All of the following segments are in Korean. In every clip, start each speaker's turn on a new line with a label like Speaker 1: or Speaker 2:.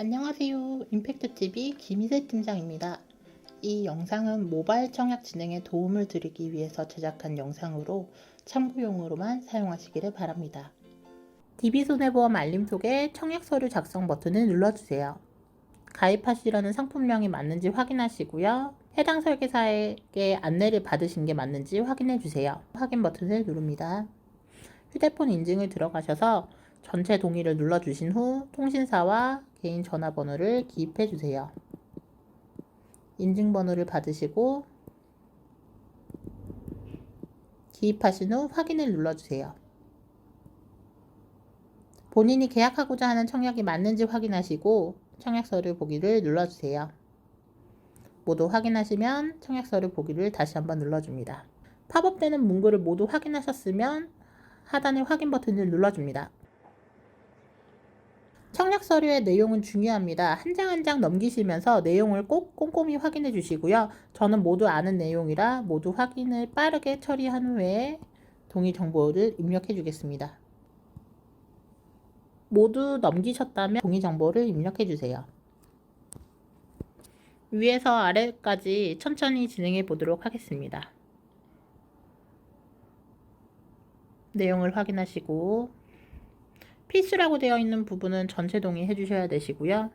Speaker 1: 안녕하세요. 임팩트TV 김희세 팀장입니다. 이 영상은 모바일 청약 진행에 도움을 드리기 위해서 제작한 영상으로 참고용으로만 사용하시기를 바랍니다. DB손해보험 알림 속에 청약 서류 작성 버튼을 눌러주세요. 가입하시려는 상품명이 맞는지 확인하시고요. 해당 설계사에게 안내를 받으신 게 맞는지 확인해 주세요. 확인 버튼을 누릅니다. 휴대폰 인증을 들어가셔서 전체 동의를 눌러주신 후 통신사와 개인 전화번호를 기입해 주세요. 인증번호를 받으시고 기입하신 후 확인을 눌러주세요. 본인이 계약하고자 하는 청약이 맞는지 확인하시고 청약서를 보기를 눌러주세요. 모두 확인하시면 청약서를 보기를 다시 한번 눌러줍니다. 팝업되는 문구를 모두 확인하셨으면 하단의 확인 버튼을 눌러줍니다. 청약 서류의 내용은 중요합니다. 한 장 한 장 넘기시면서 내용을 꼭 꼼꼼히 확인해 주시고요. 저는 모두 아는 내용이라 모두 확인을 빠르게 처리한 후에 동의 정보를 입력해 주겠습니다. 모두 넘기셨다면 동의 정보를 입력해 주세요. 위에서 아래까지 천천히 진행해 보도록 하겠습니다. 내용을 확인하시고 필수라고 되어 있는 부분은 전체 동의해 주셔야 되시고요.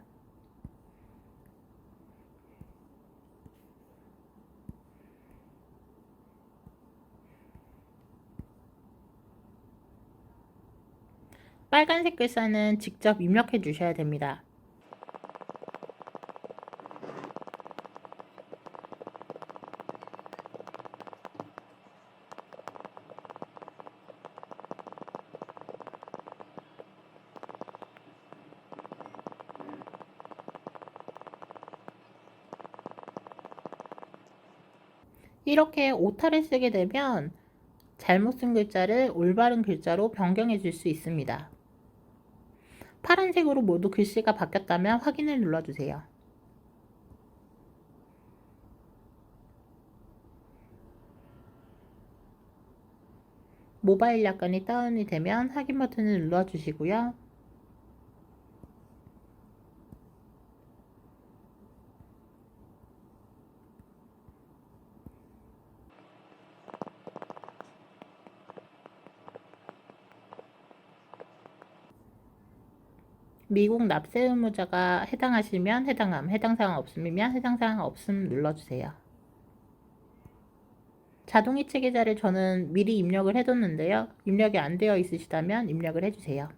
Speaker 1: 빨간색 글자는 직접 입력해 주셔야 됩니다. 이렇게 오타를 쓰게 되면 잘못 쓴 글자를 올바른 글자로 변경해 줄 수 있습니다. 파란색으로 모두 글씨가 바뀌었다면 확인을 눌러주세요. 모바일 약관이 다운이 되면 확인 버튼을 눌러주시고요. 미국 납세 의무자가 해당하시면 해당함, 해당 사항 없으면 해당 사항 없음 눌러주세요. 자동이체 계좌를 저는 미리 입력을 해뒀는데요. 입력이 안 되어 있으시다면 입력을 해주세요.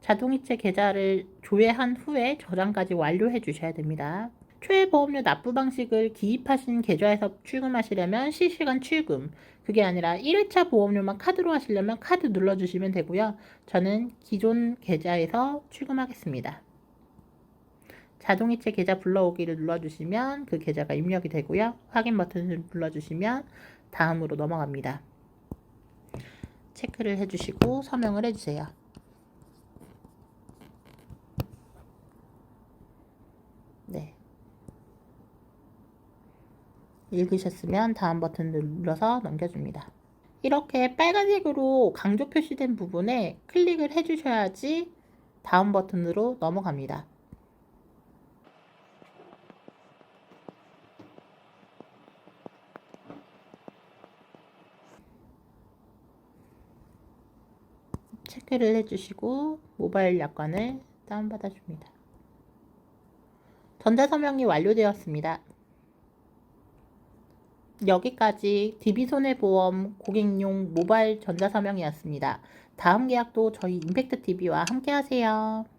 Speaker 1: 자동이체 계좌를 조회한 후에 저장까지 완료해 주셔야 됩니다. 최보험료 납부 방식을 기입하신 계좌에서 출금하시려면 실시간 출금, 그게 아니라 1회차 보험료만 카드로 하시려면 카드 눌러주시면 되고요. 저는 기존 계좌에서 출금하겠습니다. 자동이체 계좌 불러오기를 눌러주시면 그 계좌가 입력이 되고요. 확인 버튼을 눌러주시면 다음으로 넘어갑니다. 체크를 해주시고 서명을 해주세요. 읽으셨으면 다음 버튼을 눌러서 넘겨줍니다. 이렇게 빨간색으로 강조 표시된 부분에 클릭을 해주셔야지 다음 버튼으로 넘어갑니다. 체크를 해주시고 모바일 약관을 다운받아 줍니다. 전자서명이 완료되었습니다. 여기까지 DB손해보험 고객용 모바일 전자서명이었습니다. 다음 계약도 저희 임팩트TV와 함께 하세요.